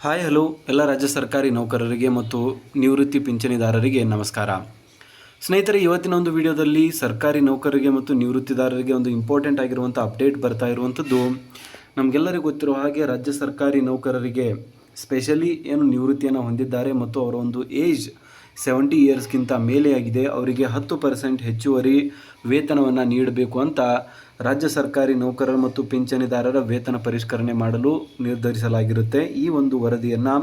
Hi, hello. ಎಲ್ಲ ರಾಜ್ಯ ಸರ್ಕಾರಿ ನೌಕರರಿಗೆ ಮತ್ತು ನಿವೃತ್ತಿ ಪಿಂಚಣಿದಾರರಿಗೆ ನಮಸ್ಕಾರ. ಸ್ನೇಹಿತರೆ, ಇವತ್ತಿನ ಒಂದು ವಿಡಿಯೋದಲ್ಲಿ ಸರ್ಕಾರಿ ನೌಕರರಿಗೆ ಮತ್ತು ನಿವೃತ್ತಿದಾರರಿಗೆ ಒಂದು ಇಂಪಾರ್ಟೆಂಟ್ ಆಗಿರುವಂಥ ಅಪ್ಡೇಟ್ ಬರ್ತಾ ಇರುವಂಥದ್ದು. ನಮಗೆಲ್ಲರಿಗೂ ಗೊತ್ತಿರುವ ಹಾಗೆ ರಾಜ್ಯ ಸರ್ಕಾರಿ ನೌಕರರಿಗೆ ಸ್ಪೆಷಲಿ ಏನು ನಿವೃತ್ತಿಯನ್ನು ಹೊಂದಿದ್ದಾರೆ ಮತ್ತು ಅವರ ಒಂದು ಏಜ್ ಸೆವೆಂಟಿ ಇಯರ್ಸ್ಗಿಂತ ಮೇಲೆ ಆಗಿದೆ ಅವರಿಗೆ ಹತ್ತು ಪರ್ಸೆಂಟ್ ಹೆಚ್ಚುವರಿ ವೇತನವನ್ನು ನೀಡಬೇಕು ಅಂತ ರಾಜ್ಯ ಸರ್ಕಾರಿ ನೌಕರರು ಮತ್ತು ಪಿಂಚಣಿದಾರರ ವೇತನ ಪರಿಷ್ಕರಣೆ ಮಾಡಲು ನಿರ್ಧರಿಸಲಾಗಿರುತ್ತೆ. ಈ ಒಂದು ವರದಿಯನ್ನು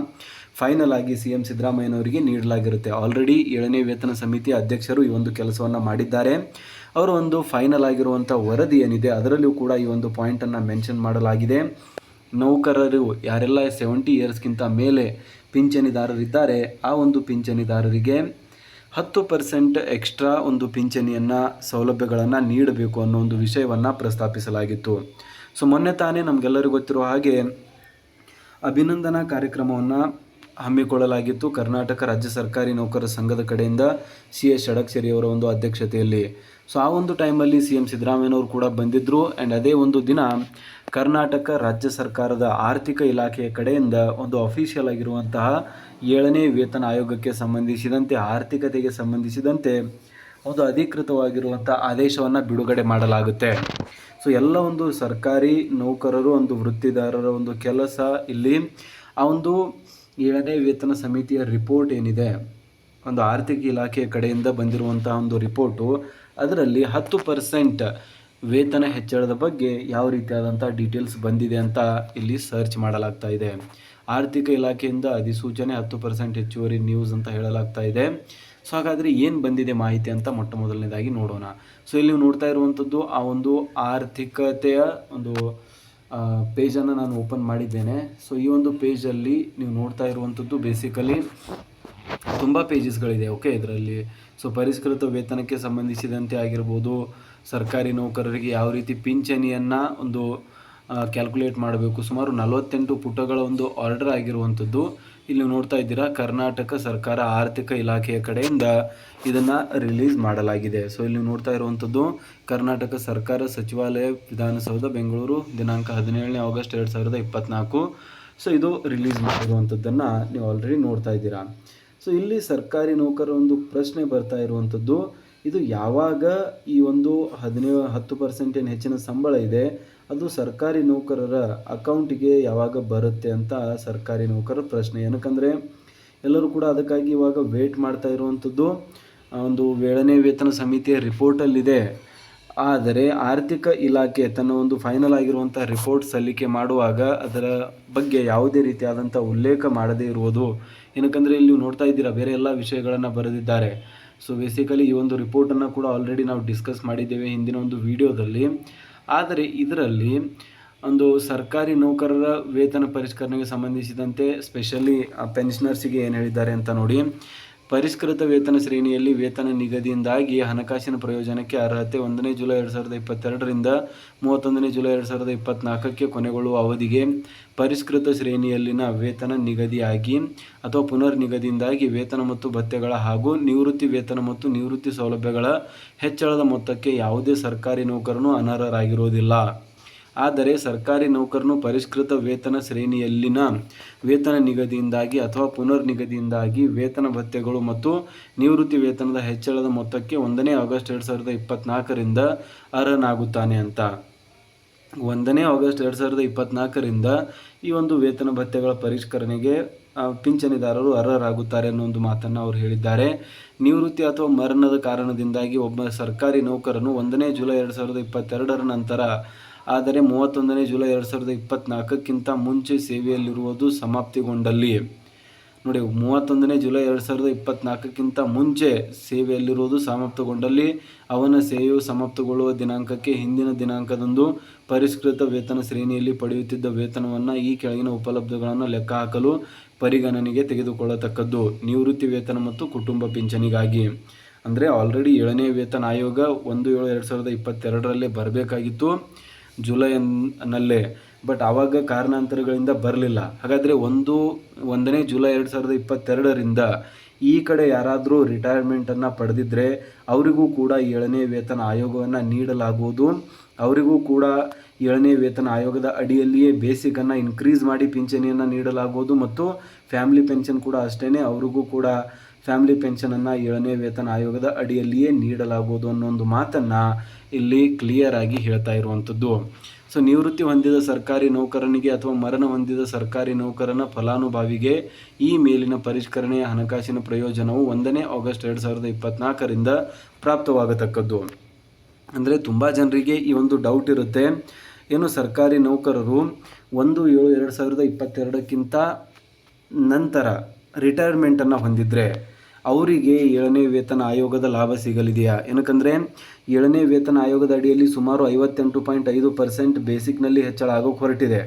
ಫೈನಲ್ ಆಗಿ ಸಿ ಎಂ ಸಿದ್ದರಾಮಯ್ಯನವರಿಗೆ ನೀಡಲಾಗಿರುತ್ತೆ. ಆಲ್ರೆಡಿ ಏಳನೇ ವೇತನ ಸಮಿತಿ ಅಧ್ಯಕ್ಷರು ಈ ಒಂದು ಕೆಲಸವನ್ನು ಮಾಡಿದ್ದಾರೆ. ಅವರ ಒಂದು ಫೈನಲ್ ಆಗಿರುವಂಥ ವರದಿ ಏನಿದೆ ಅದರಲ್ಲೂ ಕೂಡ ಈ ಒಂದು ಪಾಯಿಂಟನ್ನು ಮೆನ್ಷನ್ ಮಾಡಲಾಗಿದೆ. ನೌಕರರು ಯಾರೆಲ್ಲ ಸೆವೆಂಟಿ ಇಯರ್ಸ್ಗಿಂತ ಮೇಲೆ ಪಿಂಚಣಿದಾರರಿದ್ದಾರೆ, ಆ ಒಂದು ಪಿಂಚಣಿದಾರರಿಗೆ ಹತ್ತು ಪರ್ಸೆಂಟ್ ಎಕ್ಸ್ಟ್ರಾ ಒಂದು ಪಿಂಚಣಿಯನ್ನು, ಸೌಲಭ್ಯಗಳನ್ನು ನೀಡಬೇಕು ಅನ್ನೋ ಒಂದು ವಿಷಯವನ್ನು ಪ್ರಸ್ತಾಪಿಸಲಾಗಿತ್ತು. ಸೊ ಮೊನ್ನೆ ತಾನೇ ನಮಗೆಲ್ಲರಿಗೂ ಗೊತ್ತಿರೋ ಹಾಗೆ ಅಭಿನಂದನಾ ಕಾರ್ಯಕ್ರಮವನ್ನು ಹಮ್ಮಿಕೊಳ್ಳಲಾಗಿತ್ತು ಕರ್ನಾಟಕ ರಾಜ್ಯ ಸರ್ಕಾರಿ ನೌಕರರ ಸಂಘದ ಕಡೆಯಿಂದ ಸಿ ಎಸ್ ಷಡಕ್ಷೇರಿಯವರ ಒಂದು ಅಧ್ಯಕ್ಷತೆಯಲ್ಲಿ. ಸೊ ಆ ಒಂದು ಟೈಮಲ್ಲಿ ಸಿ ಎಂ ಸಿದ್ದರಾಮಯ್ಯನವರು ಕೂಡ ಬಂದಿದ್ದರು ಆ್ಯಂಡ್ ಅದೇ ಒಂದು ದಿನ ಕರ್ನಾಟಕ ರಾಜ್ಯ ಸರ್ಕಾರದ ಆರ್ಥಿಕ ಇಲಾಖೆಯ ಕಡೆಯಿಂದ ಒಂದು ಅಫಿಷಿಯಲ್ ಆಗಿರುವಂತಹ ಏಳನೇ ವೇತನ ಆಯೋಗಕ್ಕೆ ಸಂಬಂಧಿಸಿದಂತೆ, ಆರ್ಥಿಕತೆಗೆ ಸಂಬಂಧಿಸಿದಂತೆ ಒಂದು ಅಧಿಕೃತವಾಗಿರುವಂಥ ಆದೇಶವನ್ನು ಬಿಡುಗಡೆ ಮಾಡಲಾಗುತ್ತೆ. ಸೊ ಎಲ್ಲ ಒಂದು ಸರ್ಕಾರಿ ನೌಕರರು, ಒಂದು ವೃತ್ತಿದಾರರ ಒಂದು ಕೆಲಸ ಇಲ್ಲಿ, ಆ ಒಂದು ಏಳನೇ ವೇತನ ಸಮಿತಿಯ ರಿಪೋರ್ಟ್ ಏನಿದೆ, ಒಂದು ಆರ್ಥಿಕ ಇಲಾಖೆಯ ಕಡೆಯಿಂದ ಬಂದಿರುವಂತಹ ಒಂದು ರಿಪೋರ್ಟು ಅದರಲ್ಲಿ ಹತ್ತು ಪರ್ಸೆಂಟ್ ವೇತನ ಹೆಚ್ಚಳದ ಬಗ್ಗೆ ಯಾವ ರೀತಿಯಾದಂಥ ಡೀಟೇಲ್ಸ್ ಬಂದಿದೆ ಅಂತ ಇಲ್ಲಿ ಸರ್ಚ್ ಮಾಡಲಾಗ್ತಾ ಇದೆ. ಆರ್ಥಿಕ ಇಲಾಖೆಯಿಂದ ಅಧಿಸೂಚನೆ ಹತ್ತು ಪರ್ಸೆಂಟ್ ಹೆಚ್ಚುವರಿ ನ್ಯೂಸ್ ಅಂತ ಹೇಳಲಾಗ್ತಾ ಇದೆ. ಸೊ ಹಾಗಾದರೆ ಏನು ಬಂದಿದೆ ಮಾಹಿತಿ ಅಂತ ಮೊಟ್ಟ ಮೊದಲನೇದಾಗಿ ನೋಡೋಣ. ಸೊ ಇಲ್ಲಿ ನೀವು ನೋಡ್ತಾ ಇರುವಂಥದ್ದು ಆ ಒಂದು ಆರ್ಥಿಕತೆಯ ಒಂದು ಪೇಜನ್ನು ನಾನು ಓಪನ್ ಮಾಡಿದ್ದೇನೆ. ಸೊ ಈ ಒಂದು ಪೇಜಲ್ಲಿ ನೀವು ನೋಡ್ತಾ ಇರುವಂಥದ್ದು ಬೇಸಿಕಲಿ ತುಂಬ ಪೇಜಸ್ಗಳಿದೆ ಓಕೆ ಇದರಲ್ಲಿ ಸೊ ಪರಿಷ್ಕೃತ ವೇತನಕ್ಕೆ ಸಂಬಂಧಿಸಿದಂತೆ ಆಗಿರ್ಬೋದು, ಸರ್ಕಾರಿ ನೌಕರರಿಗೆ ಯಾವ ರೀತಿ ಪಿಂಚಣಿಯನ್ನು ಒಂದು ಕ್ಯಾಲ್ಕುಲೇಟ್ ಮಾಡಬೇಕು? ಸುಮಾರು ನಲವತ್ತೆಂಟು ಪುಟಗಳ ಒಂದು ಆರ್ಡರ್ ಆಗಿರುವಂಥದ್ದು. ಇಲ್ಲಿ ನೋಡ್ತಾ ಇದ್ದೀರಾ, ಕರ್ನಾಟಕ ಸರ್ಕಾರ ಆರ್ಥಿಕ ಇಲಾಖೆಯ ಕಡೆಯಿಂದ ಇದನ್ನು ರಿಲೀಸ್ ಮಾಡಲಾಗಿದೆ. ಸೊ ಇಲ್ಲಿ ನೋಡ್ತಾ ಇರುವಂಥದ್ದು, ಕರ್ನಾಟಕ ಸರ್ಕಾರ ಸಚಿವಾಲಯ ವಿಧಾನಸೌಧ, ಬೆಂಗಳೂರು, ದಿನಾಂಕ ಹದಿನೇಳನೇ ಆಗಸ್ಟ್ ಎರಡು ಸಾವಿರದ ಇಪ್ಪತ್ತ್ನಾಲ್ಕು ಸೊ ಇದು ರಿಲೀಸ್ ಮಾಡಿರುವಂಥದ್ದನ್ನು ನೀವು ಆಲ್ರೆಡಿ ನೋಡ್ತಾ ಇದ್ದೀರಾ. ಸೊ ಇಲ್ಲಿ ಸರ್ಕಾರಿ ನೌಕರರ ಒಂದು ಪ್ರಶ್ನೆ ಬರ್ತಾ ಇರುವಂಥದ್ದು, ಇದು ಯಾವಾಗ ಈ ಒಂದು ಹದಿನೇಳು ಹತ್ತು ಪರ್ಸೆಂಟ್ ಏನು ಹೆಚ್ಚಿನ ಸಂಬಳ ಇದೆ, ಅದು ಸರ್ಕಾರಿ ನೌಕರರ ಅಕೌಂಟಿಗೆ ಯಾವಾಗ ಬರುತ್ತೆ ಅಂತ ಸರ್ಕಾರಿ ನೌಕರರ ಪ್ರಶ್ನೆ. ಏನಕ್ಕಂದರೆ, ಎಲ್ಲರೂ ಕೂಡ ಅದಕ್ಕಾಗಿ ಇವಾಗ ವೇಟ್ ಮಾಡ್ತಾ ಇರುವಂಥದ್ದು. ಒಂದು ಏಳನೇ ವೇತನ ಸಮಿತಿಯ ರಿಪೋರ್ಟಲ್ಲಿದೆ ಆದರೆ ಆರ್ಥಿಕ ಇಲಾಖೆ ತನ್ನ ಒಂದು ಫೈನಲ್ ಆಗಿರುವಂಥ ರಿಪೋರ್ಟ್ ಸಲ್ಲಿಕೆ ಮಾಡುವಾಗ ಅದರ ಬಗ್ಗೆ ಯಾವುದೇ ರೀತಿಯಾದಂಥ ಉಲ್ಲೇಖ ಮಾಡದೇ ಇರುವುದು. ಏನಕ್ಕಂದರೆ ಇಲ್ಲಿ ನೋಡ್ತಾ ಇದ್ದೀರಾ, ಬೇರೆ ಎಲ್ಲ ವಿಷಯಗಳನ್ನು ಬರೆದಿದ್ದಾರೆ. ಸೊ ಬೇಸಿಕಲಿ ಈ ಒಂದು ರಿಪೋರ್ಟನ್ನು ಕೂಡ ಆಲ್ರೆಡಿ ನಾವು ಡಿಸ್ಕಸ್ ಮಾಡಿದ್ದೇವೆ ಹಿಂದಿನ ಒಂದು ವಿಡಿಯೋದಲ್ಲಿ ಆದರೆ ಇದರಲ್ಲಿ ಒಂದು ಸರ್ಕಾರಿ ನೌಕರರ ವೇತನ ಪರಿಷ್ಕರಣೆಗೆ ಸಂಬಂಧಿಸಿದಂತೆ ಸ್ಪೆಷಲಿ ಪೆನ್ಷನರ್ಸಿಗೆ ಏನು ಹೇಳಿದ್ದಾರೆ ಅಂತ ನೋಡಿ. ಪರಿಷ್ಕೃತ ವೇತನ ಶ್ರೇಣಿಯಲ್ಲಿ ವೇತನ ನಿಗದಿಯಿಂದಾಗಿ ಹಣಕಾಸಿನ ಪ್ರಯೋಜನಕ್ಕೆ ಅರ್ಹತೆ ಒಂದನೇ ಜುಲೈ ಎರಡು ಸಾವಿರದ ಇಪ್ಪತ್ತೆರಡರಿಂದ ಮೂವತ್ತೊಂದನೇ ಜುಲೈ ಎರಡು ಸಾವಿರದ ಇಪ್ಪತ್ತ್ನಾಲ್ಕಕ್ಕೆ ಕೊನೆಗೊಳ್ಳುವ ಅವಧಿಗೆ ಪರಿಷ್ಕೃತ ಶ್ರೇಣಿಯಲ್ಲಿನ ವೇತನ ನಿಗದಿಯಾಗಿ ಅಥವಾ ಪುನರ್ ನಿಗದಿಯಿಂದಾಗಿ ವೇತನ ಮತ್ತು ಭತ್ಯೆಗಳ ಹಾಗೂ ನಿವೃತ್ತಿ ವೇತನ ಮತ್ತು ನಿವೃತ್ತಿ ಸೌಲಭ್ಯಗಳ ಹೆಚ್ಚಳದ ಮೊತ್ತಕ್ಕೆ ಯಾವುದೇ ಸರ್ಕಾರಿ ನೌಕರನು ಅನರ್ಹರಾಗಿರುವುದಿಲ್ಲ. ಆದರೆ ಸರ್ಕಾರಿ ನೌಕರನು ಪರಿಷ್ಕೃತ ವೇತನ ಶ್ರೇಣಿಯಲ್ಲಿನ ವೇತನ ನಿಗದಿಯಿಂದಾಗಿ ಅಥವಾ ಪುನರ್ ನಿಗದಿಯಿಂದಾಗಿ ವೇತನ ಭತ್ಯೆಗಳು ಮತ್ತು ನಿವೃತ್ತಿ ವೇತನದ ಹೆಚ್ಚಳದ ಮೊತ್ತಕ್ಕೆ ಒಂದನೇ ಆಗಸ್ಟ್ ಎರಡು ಸಾವಿರದ ಇಪ್ಪತ್ತ್ನಾಲ್ಕರಿಂದ ಅರ್ಹನಾಗುತ್ತಾನೆ ಅಂತ. ಒಂದನೇ ಆಗಸ್ಟ್ ಎರಡು ಸಾವಿರದ ಇಪ್ಪತ್ತ್ನಾಲ್ಕರಿಂದ ಈ ಒಂದು ವೇತನ ಭತ್ಯೆಗಳ ಪರಿಷ್ಕರಣೆಗೆ ಪಿಂಚಣಿದಾರರು ಅರ್ಹರಾಗುತ್ತಾರೆ ಅನ್ನೋ ಒಂದು ಮಾತನ್ನು ಅವರು ಹೇಳಿದ್ದಾರೆ. ನಿವೃತ್ತಿ ಅಥವಾ ಮರಣದ ಕಾರಣದಿಂದಾಗಿ ಒಬ್ಬ ಸರ್ಕಾರಿ ನೌಕರನು ಒಂದನೇ ಜುಲೈ ಎರಡು ಸಾವಿರದ ಇಪ್ಪತ್ತೆರಡರ ನಂತರ ಆದರೆ ಮೂವತ್ತೊಂದನೇ ಜುಲೈ ಎರಡು ಸಾವಿರದ ಇಪ್ಪತ್ತ್ನಾಲ್ಕಕ್ಕಿಂತ ಮುಂಚೆ ಸೇವೆಯಲ್ಲಿರುವುದು ಸಮಾಪ್ತಿಗೊಂಡಲ್ಲಿ. ನೋಡಿ, ಮೂವತ್ತೊಂದನೇ ಜುಲೈ ಎರಡು ಸಾವಿರದ ಇಪ್ಪತ್ತ್ನಾಲ್ಕಕ್ಕಿಂತ ಮುಂಚೆ ಸೇವೆಯಲ್ಲಿರುವುದು ಸಮಾಪ್ತಗೊಂಡಲ್ಲಿ, ಅವನ ಸೇವೆಯು ಸಮಾಪ್ತಗೊಳ್ಳುವ ದಿನಾಂಕಕ್ಕೆ ಹಿಂದಿನ ದಿನಾಂಕದಂದು ಪರಿಷ್ಕೃತ ವೇತನ ಶ್ರೇಣಿಯಲ್ಲಿ ಪಡೆಯುತ್ತಿದ್ದ ವೇತನವನ್ನು ಈ ಕೆಳಗಿನ ಉಪಲಬ್ಧಗಳನ್ನು ಲೆಕ್ಕ ಹಾಕಲು ಪರಿಗಣನೆಗೆ ತೆಗೆದುಕೊಳ್ಳತಕ್ಕದ್ದು ನಿವೃತ್ತಿ ವೇತನ ಮತ್ತು ಕುಟುಂಬ ಪಿಂಚಣಿಗಾಗಿ. ಅಂದರೆ ಆಲ್ರೆಡಿ ಏಳನೇ ವೇತನ ಆಯೋಗ ಒಂದು ಏಳು ಎರಡು ಸಾವಿರದ ಇಪ್ಪತ್ತೆರಡರಲ್ಲೇ ಬರಬೇಕಾಗಿತ್ತು. ಜುಲೈನಲ್ಲೇ, ಬಟ್ ಆವಾಗ ಕಾರಣಾಂತರಗಳಿಂದ ಬರಲಿಲ್ಲ. ಹಾಗಾದರೆ ಒಂದು, ಒಂದನೇ ಜುಲೈ ಎರಡು ಸಾವಿರದ ಇಪ್ಪತ್ತೆರಡರಿಂದ ಈ ಕಡೆ ಯಾರಾದರೂ ರಿಟೈರ್ಮೆಂಟನ್ನು ಪಡೆದಿದ್ದರೆ ಅವರಿಗೂ ಕೂಡ ಏಳನೇ ವೇತನ ಆಯೋಗವನ್ನು ನೀಡಲಾಗುವುದು. ಅವರಿಗೂ ಕೂಡ ಏಳನೇ ವೇತನ ಆಯೋಗದ ಅಡಿಯಲ್ಲಿಯೇ ಬೇಸಿಕನ್ನು ಇನ್ಕ್ರೀಸ್ ಮಾಡಿ ಪಿಂಚಣಿಯನ್ನು ನೀಡಲಾಗುವುದು ಮತ್ತು ಫ್ಯಾಮಿಲಿ ಪೆನ್ಷನ್ ಕೂಡ ಅಷ್ಟೇ ಅವ್ರಿಗೂ ಕೂಡ ಫ್ಯಾಮಿಲಿ ಪೆನ್ಷನನ್ನು ಏಳನೇ ವೇತನ ಆಯೋಗದ ಅಡಿಯಲ್ಲಿಯೇ ನೀಡಲಾಗುವುದು ಅನ್ನೋ ಒಂದು ಮಾತನ್ನು ಇಲ್ಲಿ ಕ್ಲಿಯರ್ ಆಗಿ ಹೇಳ್ತಾ ಇರುವಂಥದ್ದು. ಸೊ ನಿವೃತ್ತಿ ಹೊಂದಿದ ಸರ್ಕಾರಿ ನೌಕರನಿಗೆ ಅಥವಾ ಮರಣ ಹೊಂದಿದ ಸರ್ಕಾರಿ ನೌಕರನ ಫಲಾನುಭವಿಗೆ ಈ ಮೇಲಿನ ಪರಿಷ್ಕರಣೆಯ ಹಣಕಾಸಿನ ಪ್ರಯೋಜನವು ಒಂದನೇ ಆಗಸ್ಟ್ ಎರಡು ಸಾವಿರದ ಇಪ್ಪತ್ತ್ನಾಲ್ಕರಿಂದ ಪ್ರಾಪ್ತವಾಗತಕ್ಕದ್ದು. ಅಂದರೆ ತುಂಬ ಜನರಿಗೆ ಈ ಒಂದು ಡೌಟ್ ಇರುತ್ತೆ. ಏನು ಸರ್ಕಾರಿ ನೌಕರರು ಒಂದು ಏಳು ಎರಡು ಸಾವಿರದ ಇಪ್ಪತ್ತೆರಡಕ್ಕಿಂತ ನಂತರ ರಿಟೈರ್ಮೆಂಟನ್ನು ಹೊಂದಿದರೆ ಅವರಿಗೆ ಏಳನೇ ವೇತನ ಆಯೋಗದ ಲಾಭ ಸಿಗಲಿದೆಯಾ? ಏನಕ್ಕಂದರೆ ಏಳನೇ ವೇತನ ಆಯೋಗದ ಅಡಿಯಲ್ಲಿ ಸುಮಾರು ಐವತ್ತೆಂಟು ಪಾಯಿಂಟ್ ಐದು ಪರ್ಸೆಂಟ್ ಬೇಸಿಕ್ನಲ್ಲಿ ಹೆಚ್ಚಳ ಆಗೋಕ್ಕೆ ಹೊರಟಿದೆ.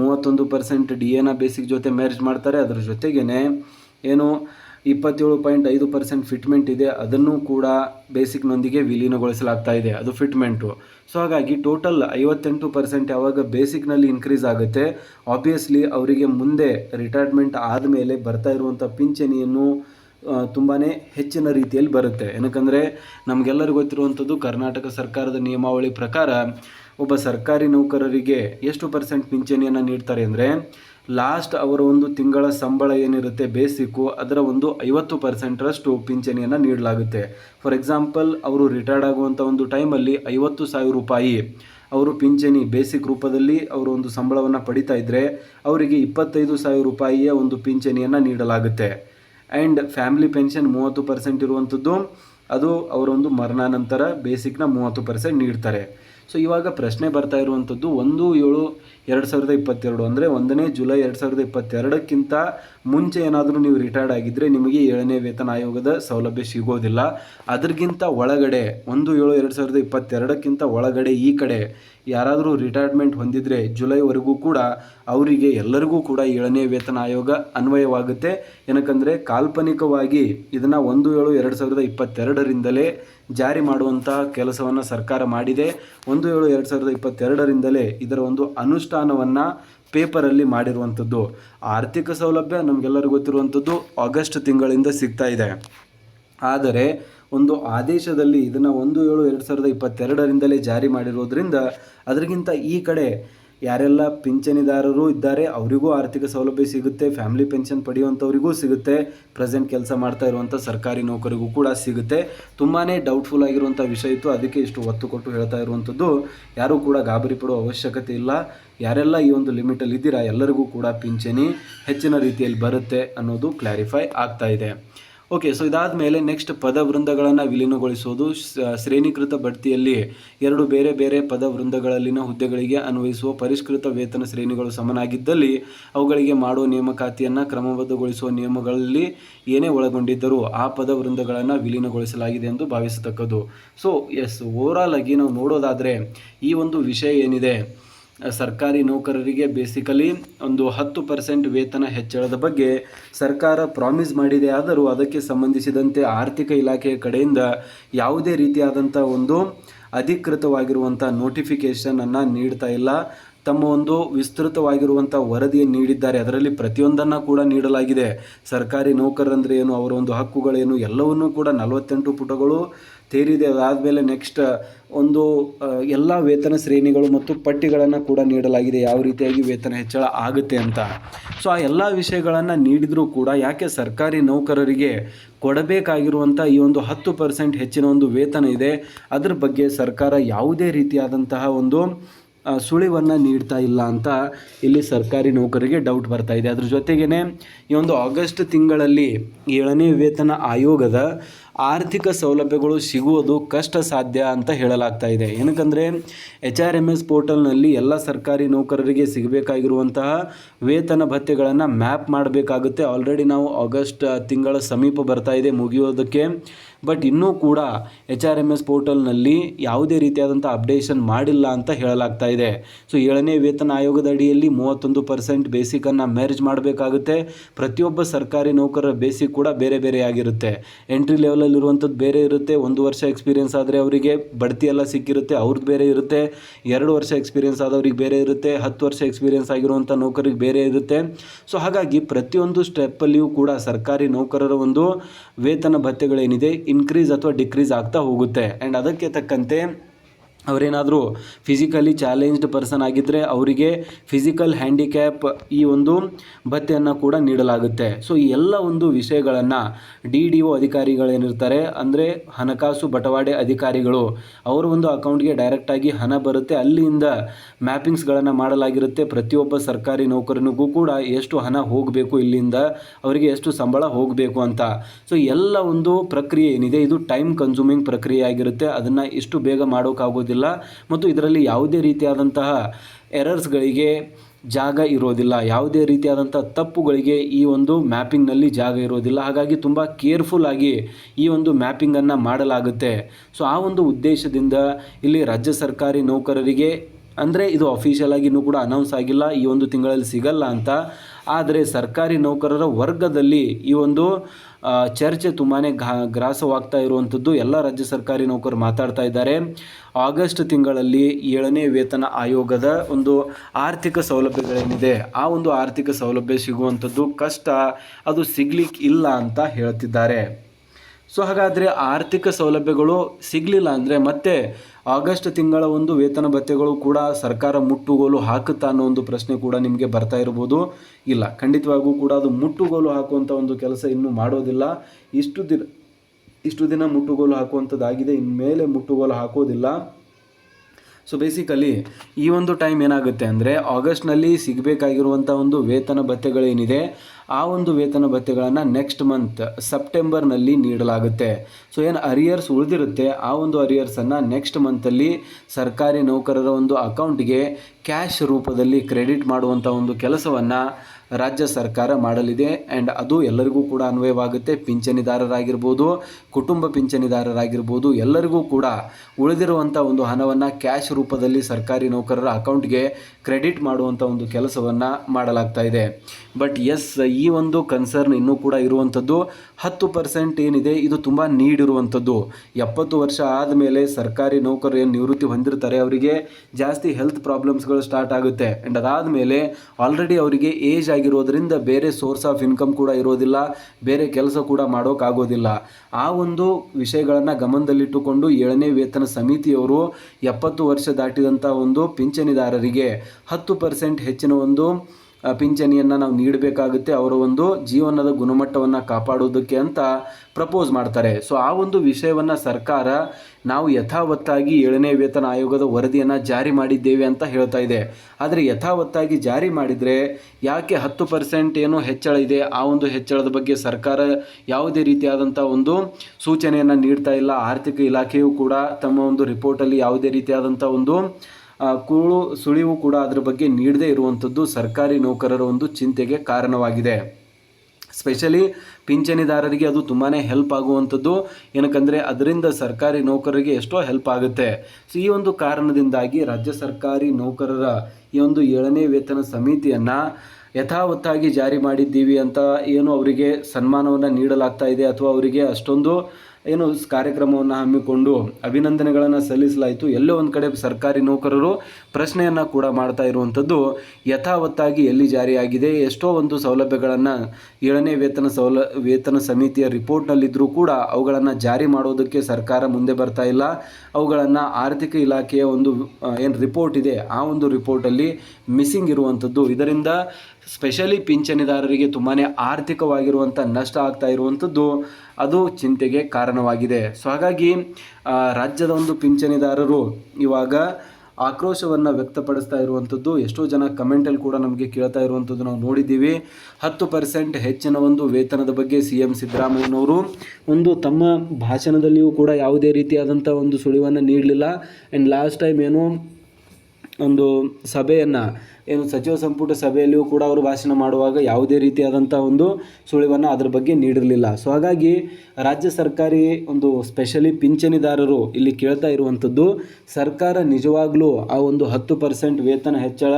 ಮೂವತ್ತೊಂದು ಪರ್ಸೆಂಟ್ ಡಿ ಎನ ಬೇಸಿಕ್ ಜೊತೆ ಮ್ಯಾರೇಜ್ ಮಾಡ್ತಾರೆ. ಅದರ ಜೊತೆಗೇ ಏನು ಇಪ್ಪತ್ತೇಳು ಪಾಯಿಂಟ್ ಐದು ಪರ್ಸೆಂಟ್ ಫಿಟ್ಮೆಂಟ್ ಇದೆ. ಅದನ್ನು ಕೂಡ ಬೇಸಿಕ್ನೊಂದಿಗೆ ವಿಲೀನಗೊಳಿಸಲಾಗ್ತಾ ಇದೆ. ಅದು ಫಿಟ್ಮೆಂಟು. ಸೊ ಹಾಗಾಗಿ ಟೋಟಲ್ ಐವತ್ತೆಂಟು ಪರ್ಸೆಂಟ್ ಯಾವಾಗ ಬೇಸಿಕ್ನಲ್ಲಿ ಇನ್ಕ್ರೀಸ್ ಆಗುತ್ತೆ, ಆಬ್ವಿಯಸ್ಲಿ ಅವರಿಗೆ ಮುಂದೆ ರಿಟೈರ್ಮೆಂಟ್ ಆದಮೇಲೆ ಬರ್ತಾ ಇರುವಂಥ ಪಿಂಚಣಿಯನ್ನು ತುಂಬಾ ಹೆಚ್ಚಿನ ರೀತಿಯಲ್ಲಿ ಬರುತ್ತೆ. ಏನಕ್ಕಂದರೆ ನಮಗೆಲ್ಲರಿಗೂ ಗೊತ್ತಿರುವಂಥದ್ದು ಕರ್ನಾಟಕ ಸರ್ಕಾರದ ನಿಯಮಾವಳಿ ಪ್ರಕಾರ ಒಬ್ಬ ಸರ್ಕಾರಿ ನೌಕರರಿಗೆ ಎಷ್ಟು ಪರ್ಸೆಂಟ್ ಪಿಂಚಣಿಯನ್ನು ನೀಡ್ತಾರೆ ಅಂದರೆ ಲಾಸ್ಟ್ ಅವರ ಒಂದು ತಿಂಗಳ ಸಂಬಳ ಏನಿರುತ್ತೆ ಬೇಸಿಕ್ಕು ಅದರ ಒಂದು ಐವತ್ತು ಪರ್ಸೆಂಟ್ರಷ್ಟು ಪಿಂಚಣಿಯನ್ನು ನೀಡಲಾಗುತ್ತೆ. ಫಾರ್ ಎಕ್ಸಾಂಪಲ್ ಅವರು ರಿಟೈರ್ಡ್ ಆಗುವಂಥ ಒಂದು ಟೈಮಲ್ಲಿ ಐವತ್ತು ಸಾವಿರ ರೂಪಾಯಿ ಅವರು ಪಿಂಚಣಿ ಬೇಸಿಕ್ ರೂಪದಲ್ಲಿ ಅವರು ಒಂದು ಸಂಬಳವನ್ನು ಪಡಿತಾ ಇದ್ದರೆ ಅವರಿಗೆ ಇಪ್ಪತ್ತೈದು ಸಾವಿರ ರೂಪಾಯಿಯ ಒಂದು ಪಿಂಚಣಿಯನ್ನು ನೀಡಲಾಗುತ್ತೆ. ಆ್ಯಂಡ್ ಫ್ಯಾಮಿಲಿ ಪೆನ್ಷನ್ ಮೂವತ್ತು ಪರ್ಸೆಂಟ್ ಇರುವಂಥದ್ದು ಅದು ಅವರೊಂದು ಮರಣಾನಂತರ ಬೇಸಿಕ್ನ ಮೂವತ್ತು ಪರ್ಸೆಂಟ್ ನೀಡ್ತಾರೆ. ಸೊ ಇವಾಗ ಪ್ರಶ್ನೆ ಬರ್ತಾ ಇರುವಂಥದ್ದು ಒಂದು ಏಳು ಎರಡು ಸಾವಿರದ ಇಪ್ಪತ್ತೆರಡು ಅಂದರೆ ಒಂದನೇ ಜುಲೈ ಎರಡು ಸಾವಿರದ ಇಪ್ಪತ್ತೆರಡಕ್ಕಿಂತ ಮುಂಚೆ ಏನಾದರೂ ನೀವು ರಿಟೈರ್ಡ್ ಆಗಿದ್ದರೆ ನಿಮಗೆ ಏಳನೇ ವೇತನ ಆಯೋಗದ ಸೌಲಭ್ಯ ಸಿಗೋದಿಲ್ಲ. ಅದರಿಗಿಂತ ಒಳಗಡೆ, ಒಂದು ಏಳು ಎರಡು ಸಾವಿರದ ಇಪ್ಪತ್ತೆರಡಕ್ಕಿಂತ ಒಳಗಡೆ ಈ ಕಡೆ ಯಾರಾದರೂ ರಿಟೈರ್ಮೆಂಟ್ ಹೊಂದಿದರೆ ಜುಲೈವರೆಗೂ ಕೂಡ ಅವರಿಗೆ ಎಲ್ಲರಿಗೂ ಕೂಡ ಏಳನೇ ವೇತನ ಆಯೋಗ ಅನ್ವಯವಾಗುತ್ತೆ. ಏನಕ್ಕಂದರೆ ಕಾಲ್ಪನಿಕವಾಗಿ ಇದನ್ನು ಒಂದು ಏಳು ಎರಡು ಸಾವಿರದ ಇಪ್ಪತ್ತೆರಡರಿಂದಲೇ ಜಾರಿ ಮಾಡುವಂತಹ ಕೆಲಸವನ್ನು ಸರ್ಕಾರ ಮಾಡಿದೆ. ಒಂದು ಏಳು ಎರಡು ಸಾವಿರದ ಇಪ್ಪತ್ತೆರಡರಿಂದಲೇ ಇದರ ಒಂದು ಅನುಷ್ಠಾನವನ್ನು ಪೇಪರಲ್ಲಿ ಮಾಡಿರುವಂಥದ್ದು. ಆರ್ಥಿಕ ಸೌಲಭ್ಯ ನಮಗೆಲ್ಲರಿಗೂ ಗೊತ್ತಿರುವಂಥದ್ದು ಆಗಸ್ಟ್ ತಿಂಗಳಿಂದ ಸಿಗ್ತಾ ಇದೆ. ಆದರೆ ಒಂದು ಆದೇಶದಲ್ಲಿ ಇದನ್ನು ಒಂದು ಏಳು ಎರಡು ಸಾವಿರದ ಇಪ್ಪತ್ತೆರಡರಿಂದಲೇ ಜಾರಿ ಮಾಡಿರೋದ್ರಿಂದ ಅದರಿಗಿಂತ ಈ ಕಡೆ ಯಾರೆಲ್ಲ ಪಿಂಚಣಿದಾರರು ಇದ್ದಾರೆ, ಅವರಿಗೂ ಆರ್ಥಿಕ ಸೌಲಭ್ಯ ಸಿಗುತ್ತೆ ಫ್ಯಾಮಿಲಿ ಪೆನ್ಷನ್ ಪಡೆಯುವಂಥವರಿಗೂ ಸಿಗುತ್ತೆ ಪ್ರೆಸೆಂಟ್ ಕೆಲಸ ಮಾಡ್ತಾ ಇರುವಂಥ ಸರ್ಕಾರಿ ನೌಕರಿಗೂ ಕೂಡ ಸಿಗುತ್ತೆ. ತುಂಬಾ ಡೌಟ್ಫುಲ್ ಆಗಿರುವಂಥ ವಿಷಯ ಇತ್ತು. ಅದಕ್ಕೆ ಇಷ್ಟು ಒತ್ತು ಕೊಟ್ಟು ಹೇಳ್ತಾ ಇರುವಂಥದ್ದು, ಯಾರೂ ಕೂಡ ಗಾಬರಿ ಪಡುವ ಅವಶ್ಯಕತೆ ಇಲ್ಲ. ಯಾರೆಲ್ಲ ಈ ಒಂದು ಲಿಮಿಟಲ್ಲಿ ಇದ್ದೀರಾ, ಎಲ್ಲರಿಗೂ ಕೂಡ ಪಿಂಚಣಿ ಹೆಚ್ಚಿನ ರೀತಿಯಲ್ಲಿ ಬರುತ್ತೆ ಅನ್ನೋದು ಕ್ಲಾರಿಫೈ ಆಗ್ತಾ ಇದೆ. ಓಕೆ ಸೊ ಇದಾದ ಮೇಲೆ ನೆಕ್ಸ್ಟ್ ಪದ ವೃಂದಗಳನ್ನು ವಿಲೀನಗೊಳಿಸುವುದು ಶ್ರೇಣೀಕೃತ ಬಡ್ತಿಯಲ್ಲಿ ಎರಡು ಬೇರೆ ಬೇರೆ ಪದ ವೃಂದಗಳಲ್ಲಿನ ಹುದ್ದೆಗಳಿಗೆ ಅನ್ವಯಿಸುವ ಪರಿಷ್ಕೃತ ವೇತನ ಶ್ರೇಣಿಗಳು ಸಮನಾಗಿದ್ದಲ್ಲಿ ಅವುಗಳಿಗೆ ಮಾಡುವ ನೇಮಕಾತಿಯನ್ನು ಕ್ರಮಬದ್ಧಗೊಳಿಸುವ ನಿಯಮಗಳಲ್ಲಿ ಏನೇ ಒಳಗೊಂಡಿದ್ದರೂ ಆ ಪದ ವೃಂದಗಳನ್ನು ವಿಲೀನಗೊಳಿಸಲಾಗಿದೆ ಎಂದು ಭಾವಿಸತಕ್ಕದ್ದು. ಸೊ ಎಸ್ ಓವರಾಲ್ ಆಗಿ ನಾವು ನೋಡೋದಾದರೆ ಈ ಒಂದು ವಿಷಯ ಏನಿದೆ? ಸರ್ಕಾರಿ ನೌಕರರಿಗೆ ಬೇಸಿಕಲಿ ಒಂದು ಹತ್ತು ಪರ್ಸೆಂಟ್ ವೇತನ ಹೆಚ್ಚಳದ ಬಗ್ಗೆ ಸರ್ಕಾರ ಪ್ರಾಮಿಸ್ ಮಾಡಿದೆ ಆದರೂ ಅದಕ್ಕೆ ಸಂಬಂಧಿಸಿದಂತೆ ಆರ್ಥಿಕ ಇಲಾಖೆಯ ಕಡೆಯಿಂದ ಯಾವುದೇ ರೀತಿಯಾದಂಥ ಒಂದು ಅಧಿಕೃತವಾಗಿರುವಂಥ ನೋಟಿಫಿಕೇಷನನ್ನು ನೀಡ್ತಾ ಇಲ್ಲ. ತಮ್ಮ ಒಂದು ವಿಸ್ತೃತವಾಗಿರುವಂಥ ವರದಿಯನ್ನು ನೀಡಿದ್ದಾರೆ. ಅದರಲ್ಲಿ ಪ್ರತಿಯೊಂದನ್ನು ಕೂಡ ನೀಡಲಾಗಿದೆ. ಸರ್ಕಾರಿ ನೌಕರರಂದ್ರೆ ಏನು ಅವರ ಒಂದು ಹಕ್ಕುಗಳೇನು, ಎಲ್ಲವನ್ನೂ ಕೂಡ ನಲವತ್ತೆಂಟು ಪುಟಗಳು ತೇರಿದೆ, ಅದಾದಮೇಲೆ ನೆಕ್ಸ್ಟ್ ಒಂದು ಎಲ್ಲ ವೇತನ ಶ್ರೇಣಿಗಳು ಮತ್ತು ಪಟ್ಟಿಗಳನ್ನು ಕೂಡ ನೀಡಲಾಗಿದೆ. ಯಾವ ರೀತಿಯಾಗಿ ವೇತನ ಹೆಚ್ಚಳ ಆಗುತ್ತೆ ಅಂತ. ಸೊ ಆ ಎಲ್ಲ ವಿಷಯಗಳನ್ನು ನೀಡಿದರೂ ಕೂಡ ಯಾಕೆ ಸರ್ಕಾರಿ ನೌಕರರಿಗೆ ಕೊಡಬೇಕಾಗಿರುವಂಥ ಈ ಒಂದು ಹತ್ತು ಪರ್ಸೆಂಟ್ ಹೆಚ್ಚಿನ ಒಂದು ವೇತನ ಇದೆ? ಅದರ ಬಗ್ಗೆ ಸರ್ಕಾರ ಯಾವುದೇ ರೀತಿಯಾದಂತಹ ಒಂದು ಸುಳಿವನ್ನು ನೀಡ್ತಾ ಇಲ್ಲ ಅಂತ ಇಲ್ಲಿ ಸರ್ಕಾರಿ ನೌಕರಿಗೆ ಡೌಟ್ ಬರ್ತಾ ಇದೆ. ಅದ್ರ ಜೊತೆಗೇ ಈ ಒಂದು ಆಗಸ್ಟ್ ತಿಂಗಳಲ್ಲಿ ಏಳನೇ ವೇತನ ಆಯೋಗದ ಆರ್ಥಿಕ ಸೌಲಭ್ಯಗಳು ಸಿಗುವುದು ಕಷ್ಟ ಸಾಧ್ಯ ಅಂತ ಹೇಳಲಾಗ್ತಾ ಇದೆ. ಏನಕ್ಕಂದರೆ ಎಚ್ ಆರ್ ಎಂ ಎಸ್ ಪೋರ್ಟಲ್ನಲ್ಲಿ ಎಲ್ಲ ಸರ್ಕಾರಿ ನೌಕರರಿಗೆ ಸಿಗಬೇಕಾಗಿರುವಂತಹ ವೇತನ ಭತ್ಯೆಗಳನ್ನು ಮ್ಯಾಪ್ ಮಾಡಬೇಕಾಗುತ್ತೆ. ಆಲ್ರೆಡಿ ನಾವು ಆಗಸ್ಟ್ ತಿಂಗಳ ಸಮೀಪ ಬರ್ತಾ ಇದೆ ಮುಗಿಯೋದಕ್ಕೆ. ಬಟ್ ಇನ್ನೂ ಕೂಡ ಎಚ್ ಆರ್ ಎಂ ಎಸ್ ಪೋರ್ಟಲ್ನಲ್ಲಿ ಯಾವುದೇ ರೀತಿಯಾದಂಥ ಅಪ್ಡೇಷನ್ ಮಾಡಿಲ್ಲ ಅಂತ ಹೇಳಲಾಗ್ತಾ ಇದೆ. ಸೊ ಏಳನೇ ವೇತನ ಆಯೋಗದ ಅಡಿಯಲ್ಲಿ ಮೂವತ್ತೊಂದು ಪರ್ಸೆಂಟ್ ಬೇಸಿಕನ್ನು ಮ್ಯಾರೇಜ್ ಮಾಡಬೇಕಾಗುತ್ತೆ. ಪ್ರತಿಯೊಬ್ಬ ಸರ್ಕಾರಿ ನೌಕರರ ಬೇಸಿಕ್ ಕೂಡ ಬೇರೆ ಬೇರೆ ಆಗಿರುತ್ತೆ. ಎಂಟ್ರಿ ಲೆವೆಲಲ್ಲಿರುವಂಥದ್ದು ಬೇರೆ ಇರುತ್ತೆ. ಒಂದು ವರ್ಷ ಎಕ್ಸ್ಪೀರಿಯನ್ಸ್ ಆದರೆ ಅವರಿಗೆ ಬಡ್ತಿ ಎಲ್ಲ ಸಿಕ್ಕಿರುತ್ತೆ. ಅವ್ರದ್ದು ಬೇರೆ ಇರುತ್ತೆ. ಎರಡು ವರ್ಷ ಎಕ್ಸ್ಪೀರಿಯನ್ಸ್ ಆದವ್ರಿಗೆ ಬೇರೆ ಇರುತ್ತೆ. ಹತ್ತು ವರ್ಷ ಎಕ್ಸ್ಪೀರಿಯನ್ಸ್ ಆಗಿರುವಂಥ ನೌಕರಿಗೆ ಬೇರೆ ಇರುತ್ತೆ. ಸೊ ಹಾಗಾಗಿ ಪ್ರತಿಯೊಂದು ಸ್ಟೆಪ್ಪಲ್ಲಿಯೂ ಕೂಡ ಸರ್ಕಾರಿ ನೌಕರರ ಒಂದು ವೇತನ ಭತ್ಯೆಗಳೇನಿದೆ ಇನ್ಕ್ರೀಸ್ ಅಥವಾ ಡಿಕ್ರೀಸ್ ಆಗ್ತಾ ಹೋಗುತ್ತೆ. ಆ್ಯಂಡ್ ಅದಕ್ಕೆ ತಕ್ಕಂತೆ ಅವರೇನಾದರೂ ಫಿಸಿಕಲಿ ಚಾಲೆಂಜ್ಡ್ ಪರ್ಸನ್ ಆಗಿದ್ದರೆ ಅವರಿಗೆ ಫಿಸಿಕಲ್ ಹ್ಯಾಂಡಿಕ್ಯಾಪ್ ಈ ಒಂದು ಭತ್ಯೆಯನ್ನು ಕೂಡ ನೀಡಲಾಗುತ್ತೆ. ಸೊ ಈ ಎಲ್ಲ ಒಂದು ವಿಷಯಗಳನ್ನು ಡಿ ಡಿ ಒ ಅಧಿಕಾರಿಗಳೇನಿರ್ತಾರೆ ಅಂದರೆ ಹಣಕಾಸು ಬಟವಾಡೆ ಅಧಿಕಾರಿಗಳು, ಅವರ ಒಂದು ಅಕೌಂಟ್ಗೆ ಡೈರೆಕ್ಟಾಗಿ ಹಣ ಬರುತ್ತೆ. ಅಲ್ಲಿಂದ ಮ್ಯಾಪಿಂಗ್ಸ್ಗಳನ್ನು ಮಾಡಲಾಗಿರುತ್ತೆ. ಪ್ರತಿಯೊಬ್ಬ ಸರ್ಕಾರಿ ನೌಕರನಿಗೂ ಕೂಡ ಎಷ್ಟು ಹಣ ಹೋಗಬೇಕು ಇಲ್ಲಿಂದ, ಅವರಿಗೆ ಎಷ್ಟು ಸಂಬಳ ಹೋಗಬೇಕು ಅಂತ. ಸೊ ಎಲ್ಲ ಒಂದು ಪ್ರಕ್ರಿಯೆ ಏನಿದೆ, ಇದು ಟೈಮ್ ಕನ್ಸ್ಯೂಮಿಂಗ್ ಪ್ರಕ್ರಿಯೆ ಆಗಿರುತ್ತೆ. ಅದನ್ನು ಇಷ್ಟು ಬೇಗ ಮಾಡೋಕ್ಕಾಗೋದಿಲ್ಲ. ಮತ್ತು ಇದರಲ್ಲಿ ಯಾವುದೇ ರೀತಿಯಾದಂತಹ ಎರರ್ಸ್ಗಳಿಗೆ ಜಾಗ ಇರೋದಿಲ್ಲ ಯಾವುದೇ ರೀತಿಯಾದಂಥ ತಪ್ಪುಗಳಿಗೆ ಈ ಒಂದು ಮ್ಯಾಪಿಂಗ್ನಲ್ಲಿ ಜಾಗ ಇರೋದಿಲ್ಲ ಹಾಗಾಗಿ ತುಂಬ ಕೇರ್ಫುಲ್ ಆಗಿ ಈ ಒಂದು ಮ್ಯಾಪಿಂಗನ್ನು ಮಾಡಲಾಗುತ್ತೆ. ಸೊ, ಆ ಒಂದು ಉದ್ದೇಶದಿಂದ ಇಲ್ಲಿ ರಾಜ್ಯ ಸರ್ಕಾರಿ ನೌಕರರಿಗೆ, ಅಂದರೆ ಇದು ಅಫಿಷಿಯಲ್ ಆಗಿ ಇನ್ನೂ ಕೂಡ ಅನೌನ್ಸ್ ಆಗಿಲ್ಲ. ಈ ಒಂದು ತಿಂಗಳಲ್ಲಿ ಸಿಗಲ್ಲ ಅಂತ ಆದರೆ ಸರ್ಕಾರಿ ನೌಕರರ ವರ್ಗದಲ್ಲಿ ಈ ಒಂದು ಚರ್ಚೆ ತುಂಬಾ ಗ್ರಾಸವಾಗ್ತಾ ಇರುವಂಥದ್ದು ಎಲ್ಲ ರಾಜ್ಯ ಸರ್ಕಾರಿ ನೌಕರು ಮಾತಾಡ್ತಾ ಇದ್ದಾರೆ. ಆಗಸ್ಟ್ ತಿಂಗಳಲ್ಲಿ ಏಳನೇ ವೇತನ ಆಯೋಗದ ಒಂದು ಆರ್ಥಿಕ ಸೌಲಭ್ಯಗಳೇನಿದೆ, ಆ ಒಂದು ಆರ್ಥಿಕ ಸೌಲಭ್ಯ ಸಿಗುವಂಥದ್ದು ಕಷ್ಟ, ಅದು ಸಿಗ್ಲಿಕ್ಕೆ ಇಲ್ಲ ಅಂತ ಹೇಳ್ತಿದ್ದಾರೆ. ಸೊ ಹಾಗಾದರೆ ಆರ್ಥಿಕ ಸೌಲಭ್ಯಗಳು ಸಿಗಲಿಲ್ಲ ಅಂದರೆ ಮತ್ತೆ ಆಗಸ್ಟ್ ತಿಂಗಳ ಒಂದು ವೇತನ ಭತ್ಯೆಗಳು ಕೂಡ ಸರ್ಕಾರ ಮುಟ್ಟುಗೋಲು ಹಾಕುತ್ತಾ ಅನ್ನೋ ಒಂದು ಪ್ರಶ್ನೆ ಕೂಡ ನಿಮಗೆ ಬರ್ತಾ ಇರ್ಬೋದು. ಇಲ್ಲ, ಖಂಡಿತವಾಗೂ ಕೂಡ ಅದು ಮುಟ್ಟುಗೋಲು ಹಾಕುವಂಥ ಒಂದು ಕೆಲಸ ಇನ್ನೂ ಮಾಡೋದಿಲ್ಲ. ಇಷ್ಟು ದಿನ ಇಷ್ಟು ದಿನ ಮುಟ್ಟುಗೋಲು ಹಾಕುವಂಥದ್ದಾಗಿದೆ ಇನ್ಮೇಲೆ ಮುಟ್ಟುಗೋಲು ಹಾಕೋದಿಲ್ಲ. ಸೊ ಬೇಸಿಕಲಿ ಈ ಒಂದು ಟೈಮ್ ಏನಾಗುತ್ತೆ ಅಂದರೆ ಆಗಸ್ಟ್ನಲ್ಲಿ ಸಿಗಬೇಕಾಗಿರುವಂಥ ಒಂದು ವೇತನ ಭತ್ಯೆಗಳೇನಿದೆ ಆ ಒಂದು ವೇತನ ಭತ್ಯೆಗಳನ್ನು ನೆಕ್ಸ್ಟ್ ಮಂತ್ ಸೆಪ್ಟೆಂಬರ್ನಲ್ಲಿ ನೀಡಲಾಗುತ್ತೆ. ಸೊ ಏನು ಅರಿಯರ್ಸ್ ಉಳಿದಿರುತ್ತೆ, ಆ ಒಂದು ಅರಿಯರ್ಸನ್ನು ನೆಕ್ಸ್ಟ್ ಮಂತಲ್ಲಿ ಸರ್ಕಾರಿ ನೌಕರರ ಒಂದು ಅಕೌಂಟ್ಗೆ ಕ್ಯಾಶ್ ರೂಪದಲ್ಲಿ ಕ್ರೆಡಿಟ್ ಮಾಡುವಂಥ ಒಂದು ಕೆಲಸವನ್ನು ರಾಜ್ಯ ಸರ್ಕಾರ ಮಾಡಲಿದೆ ಆ್ಯಂಡ್ ಅದು ಎಲ್ಲರಿಗೂ ಕೂಡ ಅನ್ವಯವಾಗುತ್ತೆ. ಪಿಂಚಣಿದಾರರಾಗಿರ್ಬೋದು, ಕುಟುಂಬ ಪಿಂಚಣಿದಾರರಾಗಿರ್ಬೋದು, ಎಲ್ಲರಿಗೂ ಕೂಡ ಉಳಿದಿರುವಂಥ ಒಂದು ಹಣವನ್ನು ಕ್ಯಾಶ್ ರೂಪದಲ್ಲಿ ಸರ್ಕಾರಿ ನೌಕರರ ಅಕೌಂಟ್ಗೆ ಕ್ರೆಡಿಟ್ ಮಾಡುವಂಥ ಒಂದು ಕೆಲಸವನ್ನು ಮಾಡಲಾಗ್ತಾ ಇದೆ. ಬಟ್ ಎಸ್ ಈ ಒಂದು ಕನ್ಸರ್ನ್ ಇನ್ನೂ ಕೂಡ ಇರುವಂಥದ್ದು. ಹತ್ತು ಪರ್ಸೆಂಟ್ ಏನಿದೆ, ಇದು ತುಂಬ ನೀಡಿರುವಂಥದ್ದು ಎಪ್ಪತ್ತು ವರ್ಷ ಆದಮೇಲೆ ಸರ್ಕಾರಿ ನೌಕರರು ಏನು ನಿವೃತ್ತಿ ಹೊಂದಿರ್ತಾರೆ ಅವರಿಗೆ? ಜಾಸ್ತಿ ಹೆಲ್ತ್ ಪ್ರಾಬ್ಲಮ್ಸ್ಗಳು ಸ್ಟಾರ್ಟ್ ಆಗುತ್ತೆ. ಆ್ಯಂಡ್ ಅದಾದಮೇಲೆ ಆಲ್ರೆಡಿ ಅವರಿಗೆ ಏಜ್ ಆಗಿರೋದ್ರಿಂದ ಬೇರೆ ಸೋರ್ಸ್ ಆಫ್ ಇನ್ಕಮ್ ಕೂಡ ಇರೋದಿಲ್ಲ, ಬೇರೆ ಕೆಲಸ ಕೂಡ ಮಾಡೋಕ್ಕಾಗೋದಿಲ್ಲ. ಆ ಒಂದು ವಿಷಯಗಳನ್ನು ಗಮನದಲ್ಲಿಟ್ಟುಕೊಂಡು ಏಳನೇ ವೇತನ ಸಮಿತಿಯವರು ಎಪ್ಪತ್ತು ವರ್ಷ ದಾಟಿದಂಥ ಒಂದು ಪಿಂಚಣಿದಾರರಿಗೆ ಹತ್ತು ಪರ್ಸೆಂಟ್ ಹೆಚ್ಚಿನ ಒಂದು ಪಿಂಚಣಿಯನ್ನು ನಾವು ನೀಡಬೇಕಾಗುತ್ತೆ. ಅವರ ಒಂದು ಜೀವನದ ಗುಣಮಟ್ಟವನ್ನು ಕಾಪಾಡೋದಕ್ಕೆ ಅಂತ ಪ್ರಪೋಸ್ ಮಾಡ್ತಾರೆ. ಸೊ, ಆ ಒಂದು ವಿಷಯವನ್ನು ಸರ್ಕಾರ ನಾವು ಯಥಾವತ್ತಾಗಿ ಏಳನೇ ವೇತನ ಆಯೋಗದ ವರದಿಯನ್ನು ಜಾರಿ ಮಾಡಿದ್ದೇವೆ ಅಂತ ಹೇಳ್ತಾ ಇದೆ. ಆದರೆ ಯಥಾವತ್ತಾಗಿ ಜಾರಿ ಮಾಡಿದರೆ ಯಾಕೆ ಹತ್ತು ಪರ್ಸೆಂಟ್ ಏನು ಹೆಚ್ಚಳ ಇದೆ? ಆ ಒಂದು ಹೆಚ್ಚಳದ ಬಗ್ಗೆ ಸರ್ಕಾರ ಯಾವುದೇ ರೀತಿಯಾದಂಥ ಒಂದು ಸೂಚನೆಯನ್ನು ನೀಡ್ತಾ ಇಲ್ಲ. ಆರ್ಥಿಕ ಇಲಾಖೆಯು ಕೂಡ ತಮ್ಮ ಒಂದು ರಿಪೋರ್ಟಲ್ಲಿ ಯಾವುದೇ ರೀತಿಯಾದಂಥ ಒಂದು ಕೂಳು ಸುಳಿವು ಕೂಡ ಅದರ ಬಗ್ಗೆ ನೀಡದೇ ಇರುವಂಥದ್ದು ಸರ್ಕಾರಿ ನೌಕರರ ಒಂದು ಚಿಂತೆಗೆ ಕಾರಣವಾಗಿದೆ. ಸ್ಪೆಷಲಿ ಪಿಂಚಣಿದಾರರಿಗೆ ಅದು ತುಂಬಾ ಹೆಲ್ಪ್ ಆಗುವಂಥದ್ದು. ಏನಕ್ಕಂದರೆ ಅದರಿಂದ ಸರ್ಕಾರಿ ನೌಕರರಿಗೆ ಎಷ್ಟೋ ಹೆಲ್ಪ್ ಆಗುತ್ತೆ. ಸೊ ಈ ಒಂದು ಕಾರಣದಿಂದಾಗಿ ರಾಜ್ಯ ಸರ್ಕಾರಿ ನೌಕರರ ಈ ಒಂದು ಏಳನೇ ವೇತನ ಸಮಿತಿಯನ್ನು ಯಥಾವತ್ತಾಗಿ ಜಾರಿ ಮಾಡಿದ್ದೀವಿ ಅಂತ ಏನು ಅವರಿಗೆ ಸನ್ಮಾನವನ್ನು ನೀಡಲಾಗ್ತಾ ಇದೆ ಅಥವಾ ಅವರಿಗೆ ಅಷ್ಟೊಂದು ಏನು ಕಾರ್ಯಕ್ರಮವನ್ನು ಹಮ್ಮಿಕೊಂಡು ಅಭಿನಂದನೆಗಳನ್ನು ಸಲ್ಲಿಸಲಾಯಿತು. ಎಲ್ಲೋ ಒಂದು ಕಡೆ ಸರ್ಕಾರಿ ನೌಕರರು ಪ್ರಶ್ನೆಯನ್ನು ಕೂಡ ಮಾಡ್ತಾ ಇರುವಂಥದ್ದು ಯಥಾವತ್ತಾಗಿ ಎಲ್ಲಿ ಜಾರಿಯಾಗಿದೆ, ಎಷ್ಟೋ ಒಂದು ಸೌಲಭ್ಯಗಳನ್ನು ಏಳನೇ ವೇತನ ಸೌಲ, ವೇತನ ಸಮಿತಿಯ ರಿಪೋರ್ಟ್ನಲ್ಲಿದ್ದರೂ ಕೂಡ ಅವುಗಳನ್ನು ಜಾರಿ ಮಾಡೋದಕ್ಕೆ ಸರ್ಕಾರ ಮುಂದೆ ಬರ್ತಾ ಇಲ್ಲ. ಅವುಗಳನ್ನು ಆರ್ಥಿಕ ಇಲಾಖೆಯ ಒಂದು ಏನು ರಿಪೋರ್ಟ್ ಇದೆ, ಆ ಒಂದು ರಿಪೋರ್ಟಲ್ಲಿ ಮಿಸ್ಸಿಂಗ್ ಇರುವಂಥದ್ದು. ಇದರಿಂದ ಸ್ಪೆಷಲಿ ಪಿಂಚಣಿದಾರರಿಗೆ ತುಂಬಾ ಆರ್ಥಿಕವಾಗಿರುವಂಥ ನಷ್ಟ ಆಗ್ತಾ ಇರುವಂಥದ್ದು ಅದು ಚಿಂತೆಗೆ ಕಾರಣವಾಗಿದೆ. ಸೊ ಹಾಗಾಗಿ ರಾಜ್ಯದ ಒಂದು ಪಿಂಚಣಿದಾರರು ಇವಾಗ ಆಕ್ರೋಶವನ್ನು ವ್ಯಕ್ತಪಡಿಸ್ತಾ ಇರುವಂಥದ್ದು ಎಷ್ಟೋ ಜನ ಕಮೆಂಟಲ್ಲಿ ಕೂಡ ನಮಗೆ ಕೇಳ್ತಾ ಇರುವಂಥದ್ದು ನಾವು ನೋಡಿದ್ದೀವಿ. ಹತ್ತು ಪರ್ಸೆಂಟ್ ಹೆಚ್ಚಿನ ಒಂದು ವೇತನದ ಬಗ್ಗೆ ಸಿ ಎಂ ಸಿದ್ದರಾಮಯ್ಯನವರು ಒಂದು ತಮ್ಮ ಭಾಷಣದಲ್ಲಿಯೂ ಕೂಡ ಯಾವುದೇ ರೀತಿಯಾದಂಥ ಒಂದು ಸುಳಿವನ್ನು ನೀಡಲಿಲ್ಲ. ಆ್ಯಂಡ್ ಲಾಸ್ಟ್ ಟೈಮ್ ಏನು ಒಂದು ಸಭೆಯನ್ನು ಏನು ಸಚಿವ ಸಂಪುಟ ಸಭೆಯಲ್ಲಿಯೂ ಕೂಡ ಅವರು ಭಾಷಣ ಮಾಡುವಾಗ ಯಾವುದೇ ರೀತಿಯಾದಂಥ ಒಂದು ಸುಳಿವನ್ನು ಅದರ ಬಗ್ಗೆ ನೀಡಿರಲಿಲ್ಲ. ಸೊ ಹಾಗಾಗಿ ರಾಜ್ಯ ಸರ್ಕಾರಿ ಒಂದು ಸ್ಪೆಷಲಿ ಪಿಂಚಣಿದಾರರು ಇಲ್ಲಿ ಕೇಳ್ತಾ ಇರುವಂಥದ್ದು, ಸರ್ಕಾರ ನಿಜವಾಗ್ಲೂ ಆ ಒಂದು ಹತ್ತು ಪರ್ಸೆಂಟ್ ವೇತನ ಹೆಚ್ಚಳ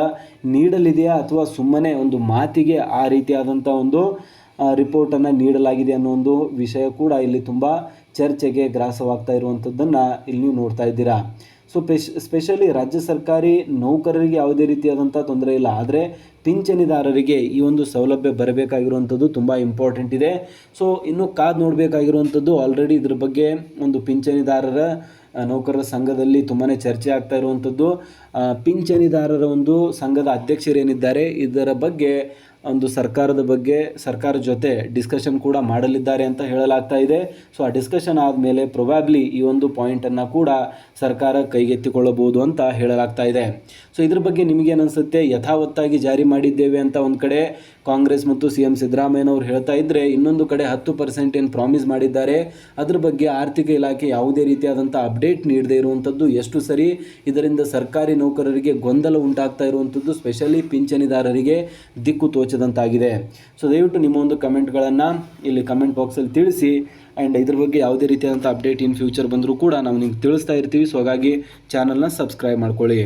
ನೀಡಲಿದೆಯಾ ಅಥವಾ ಸುಮ್ಮನೆ ಒಂದು ಮಾತಿಗೆ ಆ ರೀತಿಯಾದಂಥ ಒಂದು ರಿಪೋರ್ಟನ್ನು ನೀಡಲಾಗಿದೆ ಅನ್ನೋ ಒಂದು ವಿಷಯ ಕೂಡ ಇಲ್ಲಿ ತುಂಬ ಚರ್ಚೆಗೆ ಗ್ರಾಸವಾಗ್ತಾ ಇರುವಂಥದ್ದನ್ನು ಇಲ್ಲಿ ನೀವು ನೋಡ್ತಾ ಇದ್ದೀರಾ. ಸೊ ಸ್ಪೆಷಲಿ ರಾಜ್ಯ ಸರ್ಕಾರಿ ನೌಕರರಿಗೆ ಯಾವುದೇ ರೀತಿಯಾದಂಥ ತೊಂದರೆ ಇಲ್ಲ. ಆದರೆ ಪಿಂಚಣಿದಾರರಿಗೆ ಈ ಒಂದು ಸೌಲಭ್ಯ ಬರಬೇಕಾಗಿರುವಂಥದ್ದು ತುಂಬ ಇಂಪಾರ್ಟೆಂಟ್ ಇದೆ. ಸೊ ಇನ್ನು ಕಾದು ನೋಡಬೇಕಾಗಿರುವಂಥದ್ದು ಆಲ್ರೆಡಿ ಇದ್ರ ಬಗ್ಗೆ ಒಂದು ಪಿಂಚಣಿದಾರರ ನೌಕರರ ಸಂಘದಲ್ಲಿ ತುಂಬಾ ಚರ್ಚೆ ಆಗ್ತಾ ಇರುವಂಥದ್ದು. ಪಿಂಚಣಿದಾರರ ಒಂದು ಸಂಘದ ಅಧ್ಯಕ್ಷರೇನಿದ್ದಾರೆ, ಇದರ ಬಗ್ಗೆ ಒಂದು ಸರ್ಕಾರದ ಬಗ್ಗೆ ಸರ್ಕಾರ ಜೊತೆ ಡಿಸ್ಕಷನ್ ಕೂಡ ಮಾಡಲಿದ್ದಾರೆ ಅಂತ ಹೇಳಲಾಗ್ತಾ ಇದೆ. ಸೊ ಆ ಡಿಸ್ಕಷನ್ ಆದಮೇಲೆ ಪ್ರೊಬ್ಯಾಬ್ಲಿ ಈ ಒಂದು ಪಾಯಿಂಟನ್ನು ಕೂಡ ಸರ್ಕಾರ ಕೈಗೆತ್ತಿಕೊಳ್ಳಬಹುದು ಅಂತ ಹೇಳಲಾಗ್ತಾ ಇದೆ. ಸೊ ಇದ್ರ ಬಗ್ಗೆ ನಿಮಗೇನು ಅನಿಸುತ್ತೆ? ಯಥಾವತ್ತಾಗಿ ಜಾರಿ ಮಾಡಿದ್ದೇವೆ ಅಂತ ಒಂದು ಕಡೆ ಕಾಂಗ್ರೆಸ್ ಮತ್ತು ಸಿ ಎಂ ಸಿದ್ದರಾಮಯ್ಯನವರು ಹೇಳ್ತಾ ಇದ್ದರೆ ಇನ್ನೊಂದು ಕಡೆ ಹತ್ತು ಪರ್ಸೆಂಟ್ ಏನು ಪ್ರಾಮಿಸ್ ಮಾಡಿದ್ದಾರೆ. ಅದ್ರ ಬಗ್ಗೆ ಆರ್ಥಿಕ ಇಲಾಖೆ ಯಾವುದೇ ರೀತಿಯಾದಂಥ ಅಪ್ಡೇಟ್ ನೀಡದೇ ಇರುವಂಥದ್ದು ಎಷ್ಟು ಸರಿ? ಇದರಿಂದ ಸರ್ಕಾರಿ ನೌಕರರಿಗೆ ಗೊಂದಲ ಉಂಟಾಗ್ತಾ ಇರುವಂಥದ್ದು ಸ್ಪೆಷಲಿ ಪಿಂಚಣಿದಾರರಿಗೆ ದಿಕ್ಕು ತೋಚದಂತಾಗಿದೆ ಸೊ ದಯವಿಟ್ಟು ನಿಮ್ಮ ಒಂದು ಕಮೆಂಟ್ಗಳನ್ನು ಇಲ್ಲಿ ಕಮೆಂಟ್ ಬಾಕ್ಸಲ್ಲಿ ತಿಳಿಸಿ ಆ್ಯಂಡ್ ಇದ್ರ ಬಗ್ಗೆ ಯಾವುದೇ ರೀತಿಯಾದಂಥ ಅಪ್ಡೇಟ್ ಇನ್ ಫ್ಯೂಚರ್ ಬಂದರೂ ಕೂಡ ನಾವು ನಿಮ್ಗೆ ತಿಳಿಸ್ತಾ ಇರ್ತೀವಿ. ಸೊ ಹಾಗಾಗಿ ಚಾನಲ್ನ ಸಬ್ಸ್ಕ್ರೈಬ್ ಮಾಡ್ಕೊಳ್ಳಿ.